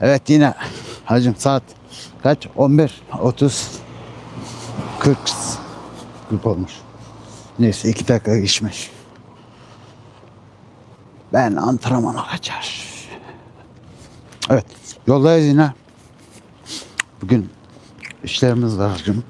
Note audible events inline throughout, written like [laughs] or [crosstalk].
Evet yine hacım saat kaç? 11 30 40 40 olmuş. Neyse iki dakika geçmiş. Ben antrenmana kaçar. Evet yoldayız yine. Bugün işlerimiz var hacım.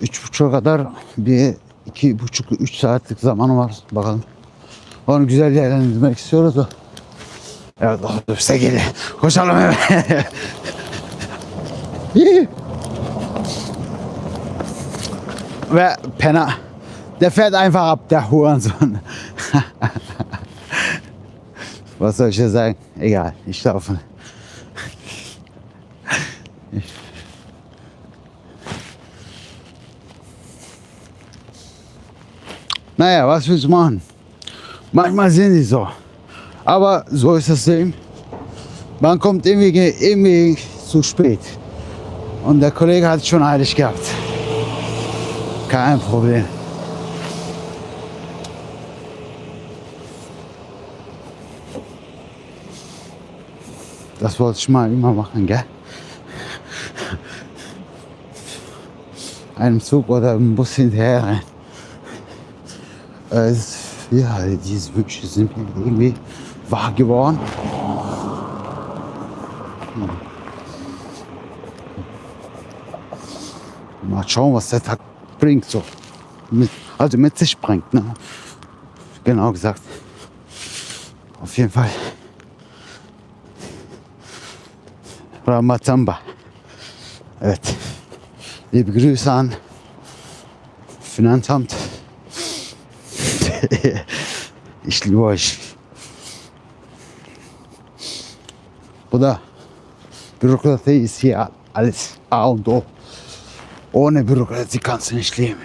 Üç buçuğa kadar bir iki buçuk üç saatlik zamanı var bakalım. Onu güzel değerlendirmek istiyoruz da. Evet otobüse geliyor. Koşalım eve. İyi. Ve Penner, der fährt einfach ab, der Hurensohn. Was soll ich dir sagen? Egal, ich laufe. Naja, was willst du machen? Manchmal sind die so. Aber so ist das Leben. Man kommt irgendwie, irgendwie zu spät. Und der Kollege hat es schon eilig gehabt. Kein Problem. Das wollte ich mal immer machen, gell? Einem Zug oder einem Bus hinterher rein. Äh, ja, diese Wünsche sind irgendwie wahr geworden. Mal schauen, was der Tag bringt. So. Also mit sich bringt. Ne? Genau gesagt. Auf jeden Fall. Ramazamba. Liebe Grüße an Finanzamt. [laughs] ich liebe euch. Bu da Bürokratie ist hier alles A und O. Ohne Bürokratie kannst du nicht leben.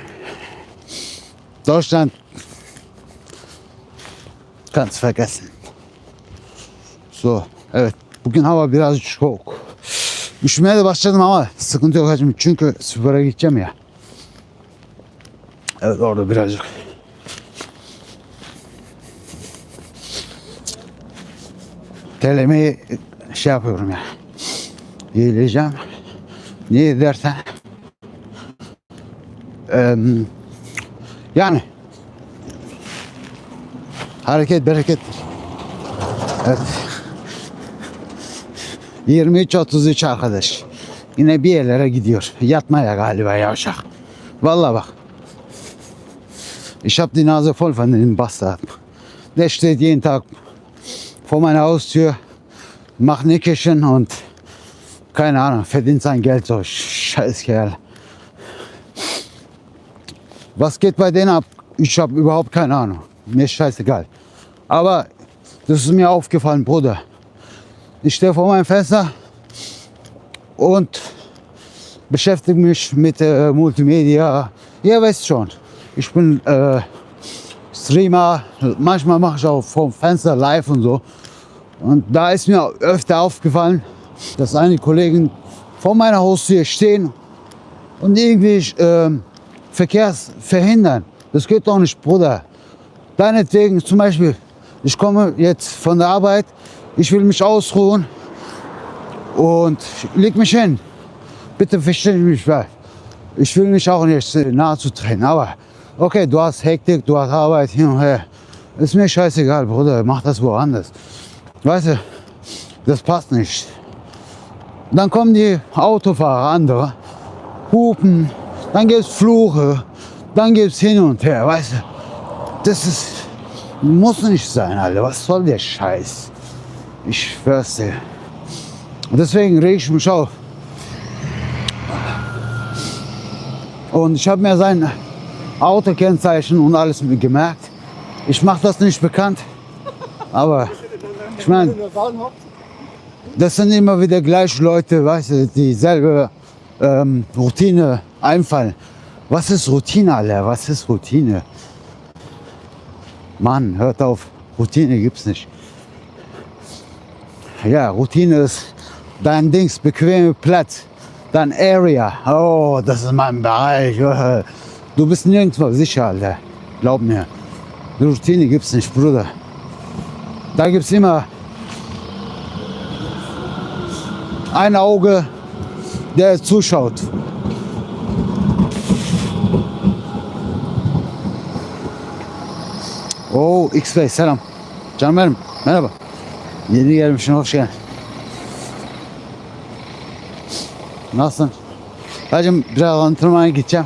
Deutschland kannst vergessen. So, evet. Bugün hava biraz çok. Üşümeye de başladım ama sıkıntı yok hacım. Çünkü spora gideceğim ya. Evet orada birazcık. Telemeyi şey yapıyorum ya. Yiyeceğim. Niye dersen. Yani hareket berekettir. Evet. 23-33 arkadaş. Yine bir yerlere gidiyor. Yatmaya galiba yavşak. Vallahi bak. Ich hab die Nase voll von dem Bastard. Der steht jeden Tag vor meiner Haustür, macht Nickerchen und keine Ahnung, verdient sein Geld so. Scheiß Kerl. Was geht bei denen ab? Ich habe überhaupt keine Ahnung. Mir ist scheißegal. Aber das ist mir aufgefallen, Bruder. Ich stehe vor meinem Fenster und beschäftige mich mit äh, Multimedia. Ihr wisst schon, ich bin äh, Streamer. Manchmal mache ich auch vom Fenster live und so. Und da ist mir öfter aufgefallen, dass einige Kollegen vor meiner Haustür stehen und irgendwie ähm, Verkehrs verhindern. Das geht doch nicht, Bruder. Deinetwegen zum Beispiel, ich komme jetzt von der Arbeit, ich will mich ausruhen und leg mich hin. Bitte versteh mich mal. Ich will mich auch nicht äh, nahe zu treten, aber okay, du hast Hektik, du hast Arbeit hin und her. Ist mir scheißegal, Bruder, mach das woanders. Weißt du, das passt nicht. Dann kommen die Autofahrer, andere, hupen, dann gibt's Fluche, dann gibt's hin und her, weißt du. Das ist, muss nicht sein, Alter. Was soll der Scheiß? Ich schwör's dir. Deswegen reg ich mich auf. Und ich habe mir sein Autokennzeichen und alles gemerkt. Ich mache das nicht bekannt. Aber ich meine, das sind immer wieder gleiche Leute, weißt du, dieselbe ähm, Routine einfallen. Was ist Routine, Alter? Was ist Routine? Mann, hört auf. Routine gibt's nicht. Ja, Routine ist dein Dings, bequeme Platz, dein Area. Oh, das ist mein Bereich. Du bist nirgendwo sicher, Alter. Glaub mir. Routine gibt's nicht, Bruder. Da gibt's immer ein Auge, der zuschaut. Oo X Bey selam. Canım benim merhaba. Yeni gelmişsin hoş geldin. Nasılsın? Hacım biraz antrenmana gideceğim.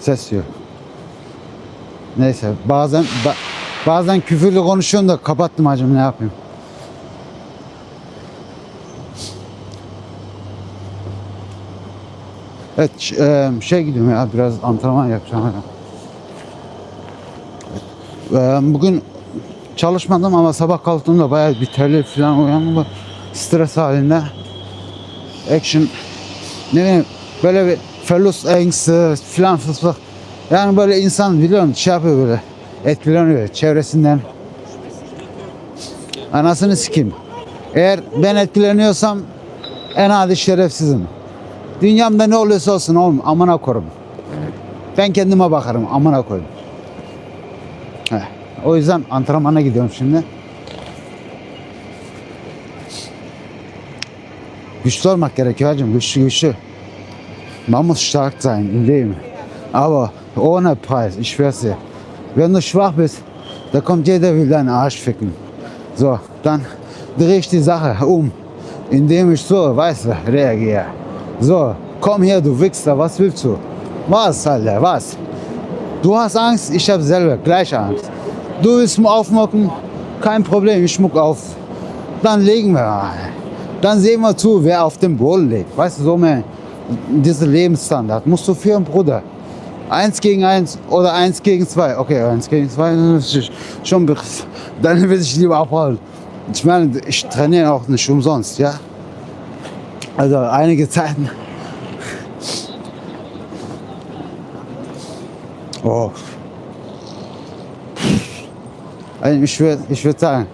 Ses yok. Neyse bazen ba- bazen küfürlü konuşuyorum da kapattım hacım ne yapayım. Evet e, şey gidiyorum ya biraz antrenman yapacağım. E, bugün çalışmadım ama sabah kalktığımda bayağı bir terli falan uyandım. Stres halinde. Action ne bileyim böyle bir felus angst filan fısfık. Yani böyle insan biliyorsun şey yapıyor böyle etkileniyor çevresinden. Anasını sikeyim. Eğer ben etkileniyorsam en adi şerefsizim. Dünyamda ne oluyorsa olsun oğlum amına korum. Ben kendime bakarım amına. Heh. O yüzden antrenmana gidiyorum şimdi. Güçlü olmak gerekiyor hacım. Güçlü güçlü. Man muss stark sein im Leben. Aber ohne Preis, ich schwör's dir. Wenn du schwach bist, da kommt jeder will deinen Arsch ficken. So, dann drehe ich die Sache um, indem ich so, weißt du, reagiere. So, komm her, du Wichser, was willst du? Was, Alter, was? Du hast Angst, ich habe selber gleich Angst. Du willst aufmucken, kein Problem, ich muck auf. Dann legen wir mal. Dann sehen wir zu, wer auf dem Boden liegt. Weißt du, so mehr dieser Lebensstandard musst du führen, Bruder. Eins gegen eins oder eins gegen zwei. Okay, eins gegen zwei schon. [laughs] Dann will ich lieber abholen. Ich meine, ich trainiere auch nicht umsonst, ja. Also einige Zeiten. Oh. Also ich würde ich würd sagen,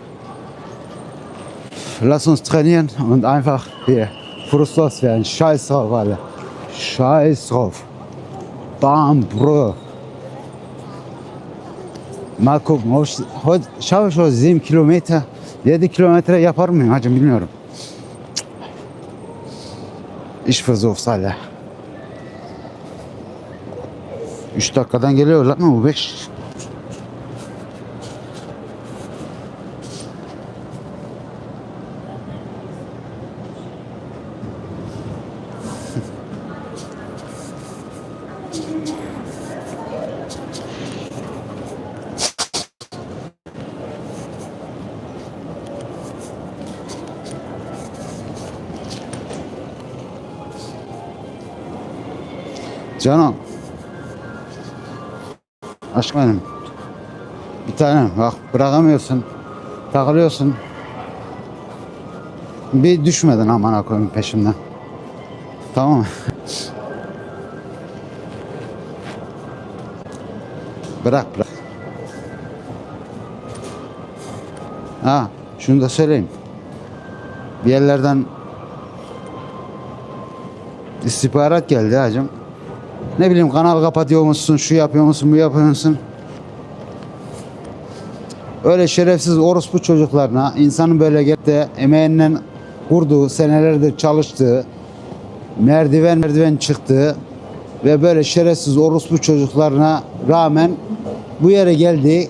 lass uns trainieren und einfach hier frustlos werden. Scheiß drauf, alle. Scheiß drauf. Bam, Bro. Mal gucken. Heute schaffe ich heute 7 Kilometer. 7 Kilometre yapar mıyım hacım bilmiyorum. Ich versuch's alle. 3 dakikadan geliyor lan bu 5? Canım. Aşk benim. Bir tanem bak bırakamıyorsun. Takılıyorsun. Bir düşmedin aman koyayım peşimden. Tamam mı? bırak bırak. Ha, şunu da söyleyeyim. Bir yerlerden istihbarat geldi hacım. Ne bileyim kanal kapatıyor musun, şu yapıyor musun, bu yapıyor musun? Öyle şerefsiz orospu çocuklarına insanın böyle gelip de emeğinden kurduğu, senelerdir çalıştığı, merdiven merdiven çıktığı ve böyle şerefsiz orospu çocuklarına rağmen bu yere geldi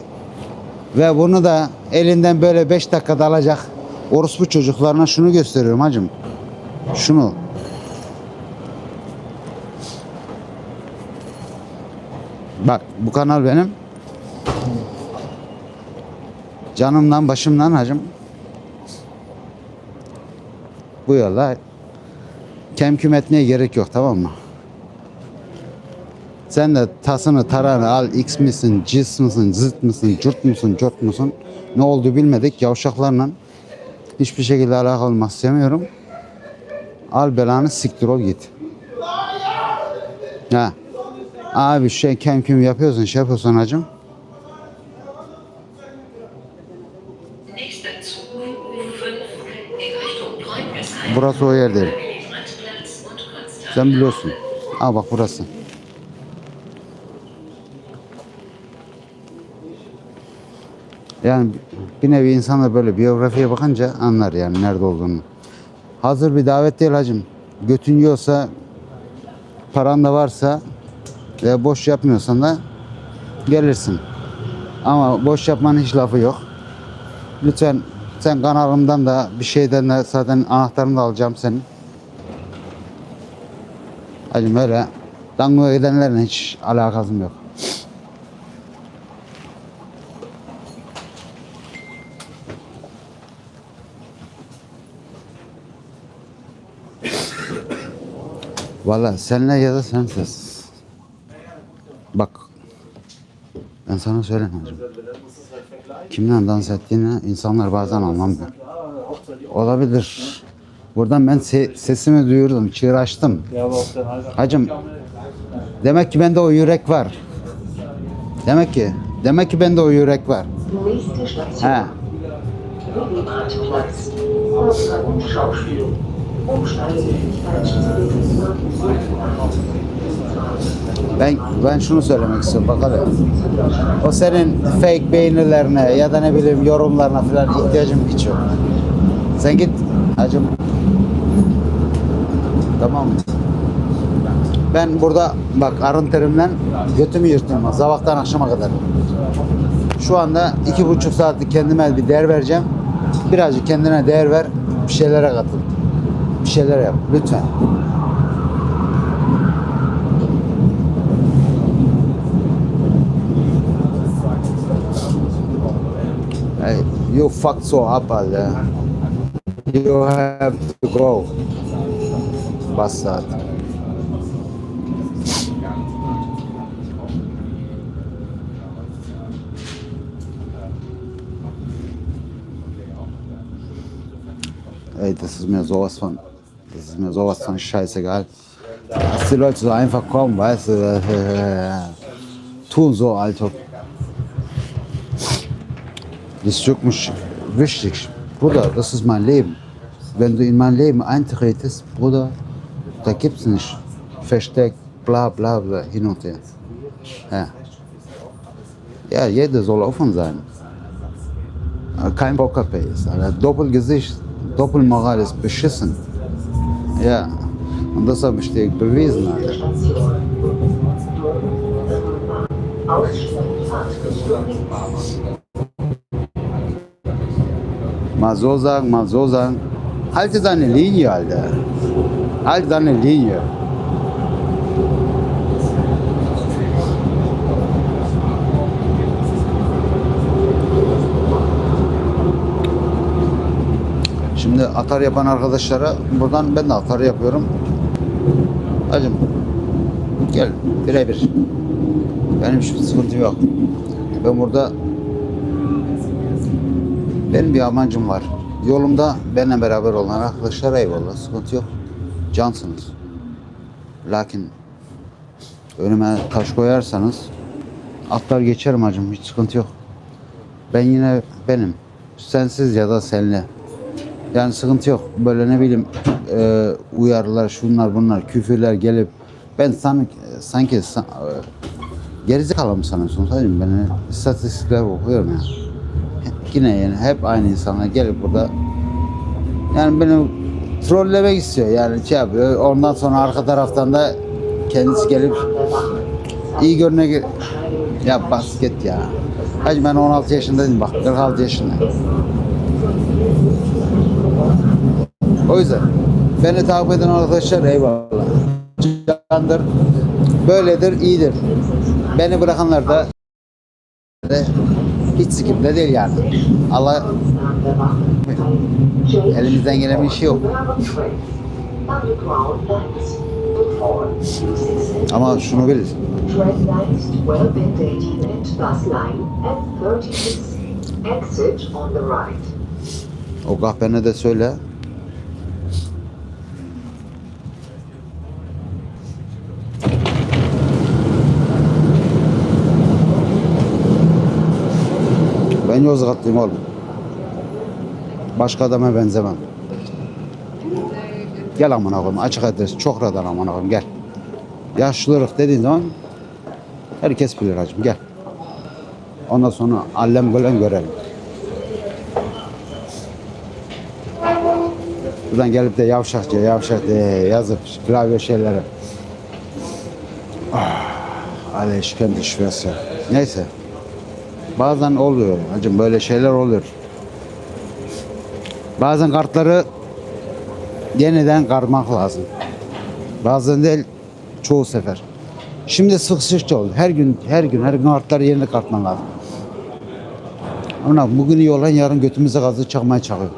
ve bunu da elinden böyle 5 dakikada alacak orospu çocuklarına şunu gösteriyorum hacım. Şunu. Bak bu kanal benim. Canımdan başımdan hacım. Bu yolla kemküm etmeye gerek yok tamam mı? Sen de tasını taranı al x misin, cis misin, zıt mısın, cürt musun, cürt musun? Ne oldu bilmedik yavşaklarla hiçbir şekilde alakalı olmak istemiyorum. Al belanı siktir ol git. Ha. Abi şey kemküm yapıyorsun şey yapıyorsun hacım. Nächster Zug U5 in Richtung Breukelsheim. Burası o yer değil. Sen biliyorsun. Aa bak burası. Yani bir nevi insanlar böyle biyografiye bakınca anlar yani nerede olduğunu. Hazır bir davet değil hacım. Götün yiyorsa, paran da varsa ve boş yapmıyorsan da gelirsin. Ama boş yapmanın hiç lafı yok. Lütfen sen kanalımdan da bir şeyden de zaten anahtarını da alacağım senin. Hacım öyle dangoya gidenlerle hiç alakasım yok. Valla senle ya da sensiz. Bak. Ben sana söyleyeyim hacım. Kimden dans ettiğini insanlar bazen anlamıyor. Olabilir. Buradan ben se- sesimi duyurdum, çığır açtım. Hacım, demek ki bende o yürek var. Demek ki, demek ki bende o yürek var. He. Ben ben şunu söylemek istiyorum bak hadi. O senin fake beğenilerine ya da ne bileyim yorumlarına falan ihtiyacım hiç yok. Sen git hacım. Tamam mı? Ben burada bak arın terimden götümü yırttım sabahtan akşama kadar. Şu anda iki buçuk saatlik kendime bir değer vereceğim. Birazcık kendine değer ver, bir şeylere katıl. Bir şeyler yap lütfen. You fucked so up, Alter. You have to go. Bastard. Ey, das ist mir sowas von, das ist mir sowas von scheißegal. Dass die Leute so einfach kommen, weißt du, äh, tun so, Alter. Das ist wirklich wichtig. Bruder, das ist mein Leben. Wenn du in mein Leben eintretest, Bruder, da gibt's nicht versteckt, bla bla bla, hin und her. Ja, ja jeder soll offen sein. Kein Pokerface, Alter. Doppelgesicht, Doppelmoral ist beschissen. Ja, und das habe ich dir bewiesen, Alter. So sagen, mal so sagen. Halte deine Linie, Alter. Halte deine Linie. Şimdi atar yapan arkadaşlara buradan ben de atar yapıyorum. Hacım gel birebir. Benim hiçbir sıkıntı yok. Ben burada Benim bir amacım var. Yolumda benimle beraber olan arkadaşlar eyvallah sıkıntı yok. Cansınız. Lakin önüme taş koyarsanız atlar geçerim hacım hiç sıkıntı yok. Ben yine benim. Sensiz ya da senle. Yani sıkıntı yok. Böyle ne bileyim e, uyarılar, şunlar bunlar, küfürler gelip ben sanki, sanki san, e, gerizekalı mı sanıyorsun? Sadece ben istatistikler okuyorum ya. Yine yani hep aynı insanlar gelip burada yani beni trollemek istiyor yani şey yapıyor. Ondan sonra arka taraftan da kendisi gelip iyi görüne ya basket ya. Hacı ben 16 yaşındayım bak 46 yaşındayım. O yüzden beni takip eden arkadaşlar eyvallah. Candır. Böyledir, iyidir. Beni bırakanlar da hiç sikimde değil yani. Allah elimizden gelen bir şey yok. Ama şunu bil. Train lines 12 and 18 at bus line and 36 exit on the right. O kahvene de söyle. Yozgatlıyım oğlum. Başka adama benzemem. Gel amına koyayım açık adres çok radar amına koyayım gel. Yaşlılık dediğin zaman herkes bilir hacım gel. Ondan sonra allem gölen görelim. Buradan gelip de yavşakça yavşak diye yazıp klavye şeylere. Ah, Ale işkence şurası. Neyse. Bazen oluyor hacım böyle şeyler oluyor. Bazen kartları yeniden karmak lazım. Bazen değil çoğu sefer. Şimdi sık sıkça oldu. Her gün her gün her gün kartları yeniden kartman lazım. Ama bugün iyi olan yarın götümüze gazı çakmaya çakıyor.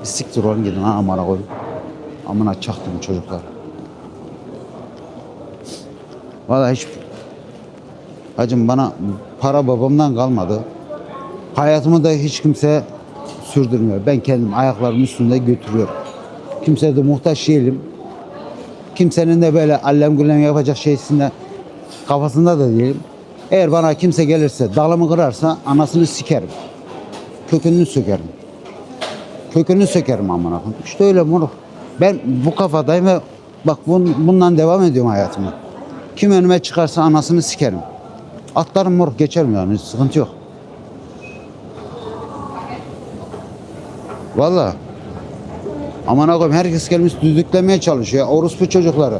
Bir siktir olun gidin ha amına koyun. Amına çaktım çocuklar. Vallahi hiç Hacım bana para babamdan kalmadı. Hayatımı da hiç kimse sürdürmüyor. Ben kendim ayaklarımın üstünde götürüyorum. Kimseye de muhtaç değilim. Kimsenin de böyle allem güllem yapacak şeysinde kafasında da değilim. Eğer bana kimse gelirse dalımı kırarsa anasını sikerim. Kökünü sökerim. Kökünü sökerim amına koyayım. İşte öyle moruk. Ben bu kafadayım ve bak bun, bundan devam ediyorum hayatıma. Kim önüme çıkarsa anasını sikerim. Atlarım moruk geçerim yani sıkıntı yok. Valla. Aman koyayım herkes gelmiş düdüklemeye çalışıyor. Orospu çocukları.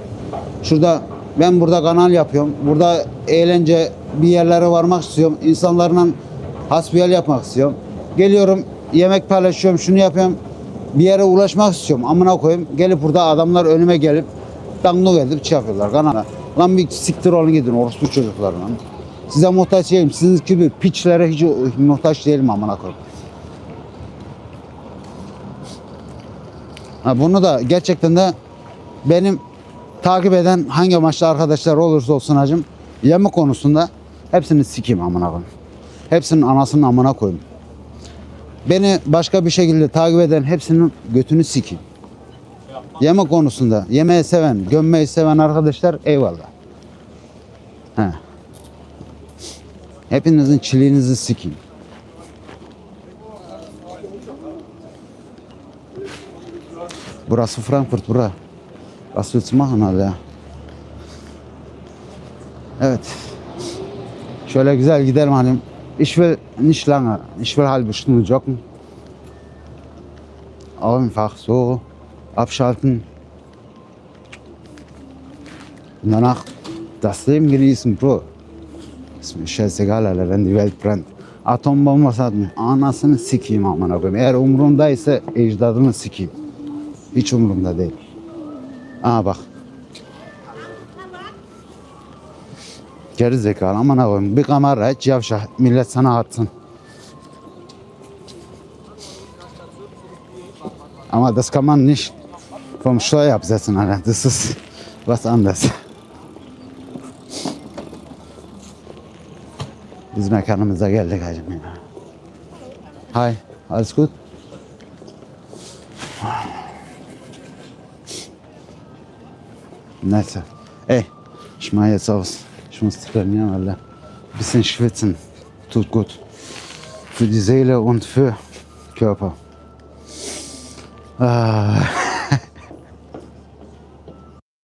Şurada ben burada kanal yapıyorum. Burada eğlence bir yerlere varmak istiyorum. İnsanlarla hasbihal yapmak istiyorum. Geliyorum yemek paylaşıyorum şunu yapıyorum. Bir yere ulaşmak istiyorum. Amına koyayım. Gelip burada adamlar önüme gelip dangluk edip şey kanala. Lan bir siktir olun gidin orospu çocuklar lan. Size muhtaç değilim. Sizin gibi piçlere hiç muhtaç değilim amına koyayım. Ha, bunu da gerçekten de benim takip eden hangi amaçlı arkadaşlar olursa olsun hacım yeme konusunda hepsini sikeyim amına koyayım. Hepsinin anasının amına koyayım. Beni başka bir şekilde takip eden hepsinin götünü sikeyim. Yeme konusunda yemeği seven, gömmeyi seven arkadaşlar eyvallah. He. Hepinizin çiliğinizi sikeyim. Burası Frankfurt bura. Machen Alter? Evet. Şöyle güzel gidelim hani. Ich will nicht lange. Ich will halbe Stunde joggen. Einfach so abschalten. Und danach das Leben genießen, Bro. Alter, wenn die Welt brennt. Atom bombası atmış. Anasını sikeyim amına koyayım. Eğer umurumdaysa ecdadını sikeyim. Hiç umurumda değil. Aa bak. Geri zekalı amına koyayım. Bir kamera aç yavşak. Millet sana atsın. Aber das kann man nicht vom Steuer absetzen, Alter. Das ist was anderes. Biz mekanımıza geldik hacım. Hi. Alles gut? Nette. Ey, ich mach jetzt aus. Ich muss trainieren, Alter. Bisschen schwitzen. Tut gut. Für die Seele und für Körper. Ah.